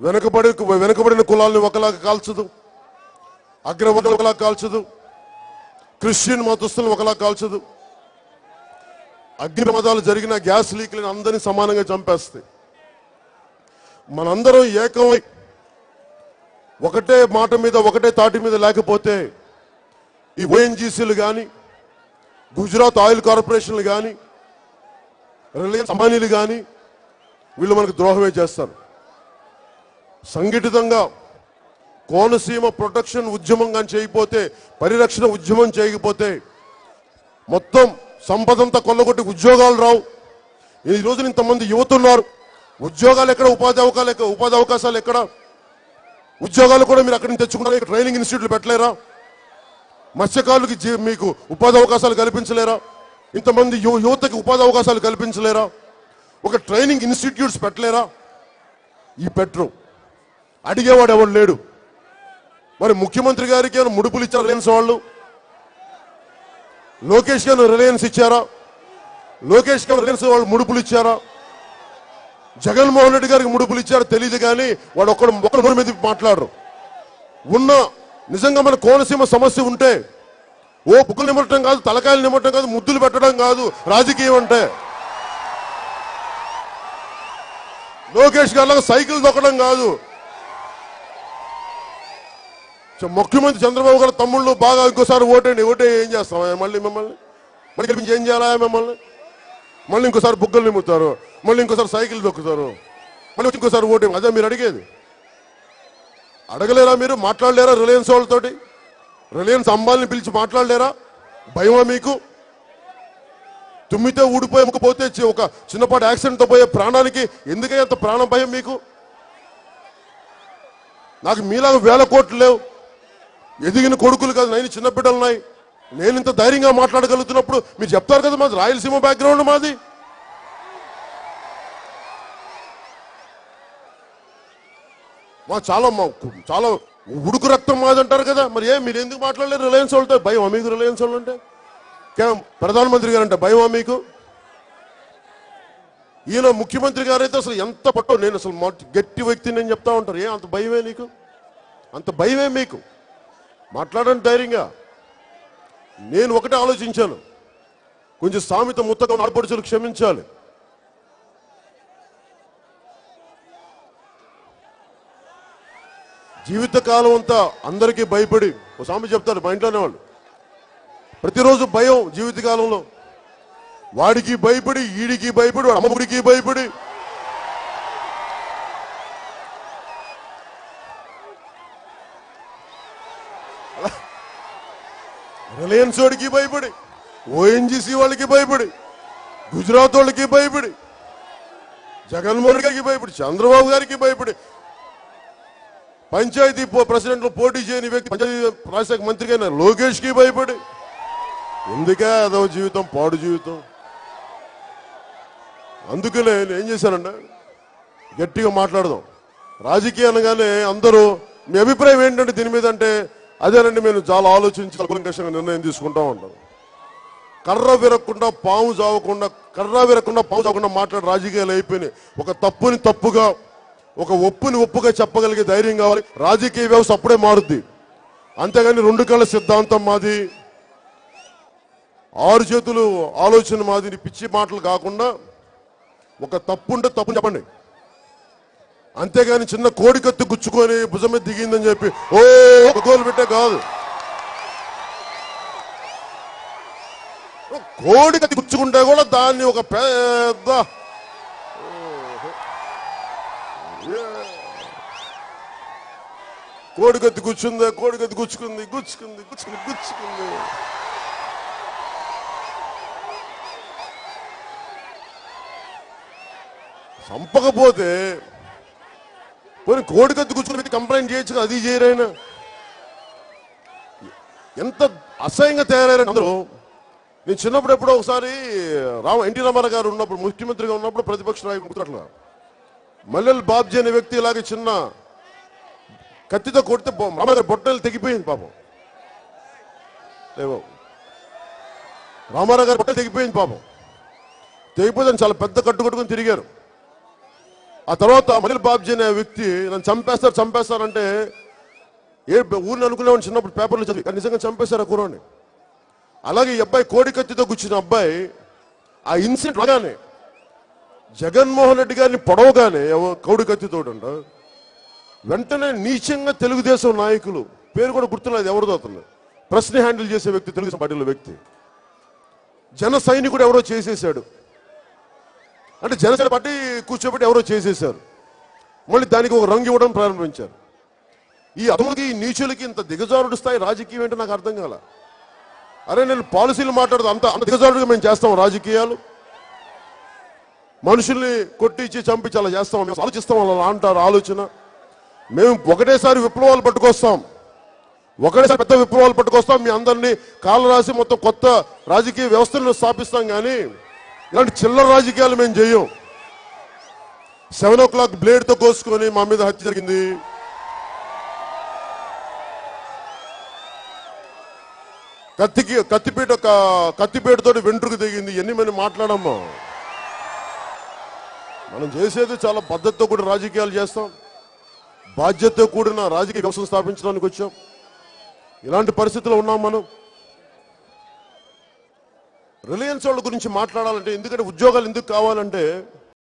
వెనుకబడి వెనుకబడిన కులాలను ఒకలాగా కాల్చదు. అగ్రవర్ణం ఒకలా కాల్చదు. క్రిస్టియన్ మతస్థులను ఒకలా కాల్చదు. అగ్నిమతాలు జరిగిన గ్యాస్ లీక్లను అందరినీ సమానంగా చంపేస్తాయి. మనందరం ఏకమై ఒకటే మాట మీద ఒకటే తాటి మీద లేకపోతే ఈ ఓఎన్జీసీలు కానీ గుజరాత్ ఆయిల్ కార్పొరేషన్లు కానీ రిలయన్స్ అంబానీలు కానీ వీళ్ళు మనకు ద్రోహమే చేస్తారు. సంఘటితంగా కోనసీమ ప్రొటెక్షన్ ఉద్యమం కానీ చేయకపోతే పరిరక్షణ ఉద్యమం చేయకపోతే మొత్తం సంపదంతా కొల్లగొట్టి ఉద్యోగాలు రావు. ఈ రోజున ఇంతమంది యువతున్నారు. ఉద్యోగాలు ఎక్కడ ఉపాధి అవకాశాలు ఎక్కడ ఉపాధి అవకాశాలు ఎక్కడ? ఉద్యోగాలు కూడా మీరు అక్కడి నుంచి తెచ్చుకున్నారు. ట్రైనింగ్ ఇన్స్టిట్యూట్లు పెట్టలేరా? మత్స్యకారులకి మీకు ఉపాధి అవకాశాలు కల్పించలేరా? ఇంతమంది యువ యువతకి ఉపాధి అవకాశాలు కల్పించలేరా? ఒక ట్రైనింగ్ ఇన్స్టిట్యూట్స్ పెట్టలేరా? ఈ పెట్టరు అడిగేవాడు ఎవడు లేడు. మరి ముఖ్యమంత్రి గారికి ఏమైనా ముడుపులు ఇచ్చారు రిలయన్స్ వాళ్ళు? లోకేష్ గారు రిలయన్స్ ఇచ్చారా? లోకేష్ గారు రిలయన్స్ వాళ్ళు ముడుపులు ఇచ్చారా? జగన్మోహన్ రెడ్డి గారికి ముడుపులు ఇచ్చారో తెలియదు కానీ వాడు ఒక్కడు ఒక్కడు నోరు మీద మాట్లాడరు. ఉన్న నిజంగా మన కోనసీమ సమస్య ఉంటే ఓ బుక్కులు నిమ్మటం కాదు తలకాయలు నిమ్మటం కాదు ముద్దులు పెట్టడం కాదు రాజకీయం అంటే. లోకేష్ గారు సైకిల్ దొక్కడం కాదు ముఖ్యమంత్రి చంద్రబాబు గారు తమ్ముళ్ళు బాగా ఇంకోసారి ఓటేయండి ఓటే ఏం చేస్తాం? మళ్ళీ మిమ్మల్ని? మళ్ళీ గెలిపించి ఏం చేయాలా మిమ్మల్ని? మళ్ళీ ఇంకోసారి బుగ్గలు నిమ్ముతారు మళ్ళీ ఇంకోసారి సైకిల్ దొక్కుతారు మళ్ళీ ఇంకోసారి ఓటే అదే మీరు అడిగేది. అడగలేరా మీరు? మాట్లాడలేరా రిలయన్స్ వాళ్ళతోటి? రిలయన్స్ అంబాల్ని పిలిచి మాట్లాడలేరా? భయమా మీకు? తుమ్మితే ఊడిపోయి పోతే ఒక చిన్నపాటి యాక్సిడెంట్తో పోయే ప్రాణానికి ఎందుకై అంత ప్రాణం భయం మీకు? నాకు మీలాగా వేల కోట్లు లేవు. ఎదిగిన కొడుకులు కాదు నేను చిన్న బిడ్డలు ఉన్నాయి. నేను ఇంత ధైర్యంగా మాట్లాడగలుగుతున్నప్పుడు మీరు చెప్తారు కదా మాది రాయలసీమ బ్యాక్గ్రౌండ్ మాది. మా చాలా మా చాలా ఉడుకు రక్తం మాది అంటారు కదా మరి ఏం మీరు ఎందుకు మాట్లాడలేదు రిలయన్స్ వాళ్ళతో భయం మీకు రిలయన్స్ వాళ్ళు అంటే? కేవలం ప్రధానమంత్రి గారు అంటే భయమా మీకు? ఈయన ముఖ్యమంత్రి గారు అయితే అసలు ఎంత పట్టో నేను అసలు గట్టి వ్యక్తి నేను చెప్తా ఉంటారు ఏ అంత భయమే నీకు? అంత భయమే మీకు? మాట్లాడండి ధైర్యంగా. నేను ఒకటే ఆలోచించాను. కొంచెం సామెత ముత్తగా ఆడపడుచులు క్షమించాలి. జీవితకాలం అంతా అందరికీ భయపడి ఓ సామె చెప్తారు మా ఇంట్లోనే వాళ్ళు. ప్రతిరోజు భయం జీవితకాలంలో. వాడికి భయపడి ఈడికి భయపడి వాడు అమ్మగుడికి భయపడి రిలయన్స్ వాడికి భయపడి ఓఎన్జీసీ వాళ్ళకి భయపడి గుజరాత్ వాళ్ళకి భయపడి జగన్మోహన్ గారికి భయపడి చంద్రబాబు గారికి భయపడి. పంచాయతీ ప్రెసిడెంట్లు పోటీ చేయని వ్యక్తి పంచాయతీ రాజశాఖ మంత్రి అయిన లోకేష్కి భయపడి. ఎందుకే అదో జీవితం పాడు జీవితం? అందుకే నేను ఏం చేశానంటే గట్టిగా మాట్లాడదాం. రాజకీయ అనగానే అందరూ మీ అభిప్రాయం ఏంటంటే దీని మీద అంటే అదేనండి మేము చాలా ఆలోచించి నిర్ణయం తీసుకుంటా ఉంటాం కర్ర విరక్కుండా పాము చావకుండా కర్ర విరక్కుండా పాము చావకుండా మాట్లాడే రాజకీయాలు అయిపోయినాయి. ఒక తప్పుని తప్పుగా ఒక ఒప్పుని ఒప్పుగా చెప్పగలిగే ధైర్యం కావాలి. రాజకీయ వ్యవస్థ అప్పుడే మారుద్ది. అంతేగాని రెండు కళ్ళ సిద్ధాంతం మాది. ఆరు చేతులు ఆలోచన మాది పిచ్చి మాటలు కాకుండా ఒక తప్పు ఉంటే తప్పు చెప్పండి. అంతేగాని చిన్న కోడి కత్తి గుచ్చుకొని భుజం మీద దిగిందని చెప్పి ఓ ఒక గోలు పెట్టే కాదు. కోడి కత్తి గుచ్చుకుంటే కూడా దాన్ని ఒక పెద్ద కోడి కత్తి గుచ్చుందా కోడి కత్తి గుచ్చుకుంది గుచ్చుకుంది గుచ్చుకుంది గుచ్చుకుంది. చంపకపోతే పోనీ కోడి కత్తి కూర్చుని పెట్టి కంప్లైంట్ చేయొచ్చు అది చేయరైనా? ఎంత అసహ్యంగా తయారయ్యారు అందరూ. నేను చిన్నప్పుడు ఎప్పుడో ఒకసారి రామ ఎన్టీ రామారావు గారు ఉన్నప్పుడు ముఖ్యమంత్రిగా ఉన్నప్పుడు ప్రతిపక్ష నాయకుడు అట్లా మల్లెల్ బాబ్జీ అనే వ్యక్తి ఇలాగే చిన్న కత్తితో కొడితే బొ- రామారావు బొట్టలు తెగిపోయింది పాపం. ఏవో రామారావు గారి బొట్టలు తెగిపోయింది పాపం. తెగిపోతే చాలా పెద్ద కట్టు కట్టుకొని తిరిగారు. ఆ తర్వాత మనిల్ బాబ్జీ అనే వ్యక్తి నన్ను చంపేస్తారు చంపేస్తారంటే ఏ ఊరిని అనుకునేవాడిని చిన్నప్పుడు పేపర్లు చదివి కానీ నిజంగా చంపేశారు ఆ కుర్రాన్ని. అలాగే ఈ అబ్బాయి కోడి కత్తితో కూర్చున్న అబ్బాయి ఆ ఇన్సిడెంట్ రాగానే జగన్మోహన్ రెడ్డి గారిని పొడవగానే ఎవ- వెంటనే నీచంగా తెలుగుదేశం నాయకులు పేరు కూడా గుర్తులేదు ఎవరిదో అతను ప్రశ్న హ్యాండిల్ చేసే వ్యక్తి తెలుగుదేశం పార్టీలో వ్యక్తి. జన సైనికుడు ఎవరో చేసేసాడు అంటే జనసేన పార్టీ కూర్చోబెట్టి ఎవరో చేసేసారు మళ్ళీ దానికి ఒక రంగు ఇవ్వడం ప్రారంభించారు. ఈ అతనికి ఈ నీచులకి ఇంత దిగజారుడు స్థాయి రాజకీయం ఏంటో నాకు అర్థం కాల. అరే నేను పాలసీలు మాట్లాడదు అంత అంత దిగజారుడుగా మేము చేస్తాం రాజకీయాలు. మనుషుల్ని కొట్టించి చంపించి అలా చేస్తాం మేము ఆలోచిస్తాం అలా అంటారు ఆలోచన. మేము ఒకటేసారి విప్లవాలు పట్టుకొస్తాం. ఒకటేసారి పెద్ద విప్లవాలు పట్టుకొస్తాం. మీ అందరినీ కాళ్ళు రాసి మొత్తం కొత్త రాజకీయ వ్యవస్థలను స్థాపిస్తాం కానీ ఇలాంటి చిల్లర రాజకీయాలు మేము చేయం. సెవెన్ ఓ క్లాక్ బ్లేడ్తో కోసుకొని మా మీద హత్య జరిగింది. కత్తికి కత్తిపీట కత్తిపీటతో వెంట్రుకు దిగింది ఎన్ని మనం మాట్లాడమ్మా. మనం చేసేది చాలా పద్ధతితో కూడిన రాజకీయాలు చేస్తాం. బాధ్యతతో కూడిన రాజకీయ వ్యవస్థను స్థాపించడానికి వచ్చాం. ఇలాంటి పరిస్థితుల్లో ఉన్నాం మనం. రిలయన్స్ వాళ్ళ గురించి మాట్లాడాలంటే ఎందుకంటే ఉద్యోగాలు ఎందుకు కావాలంటే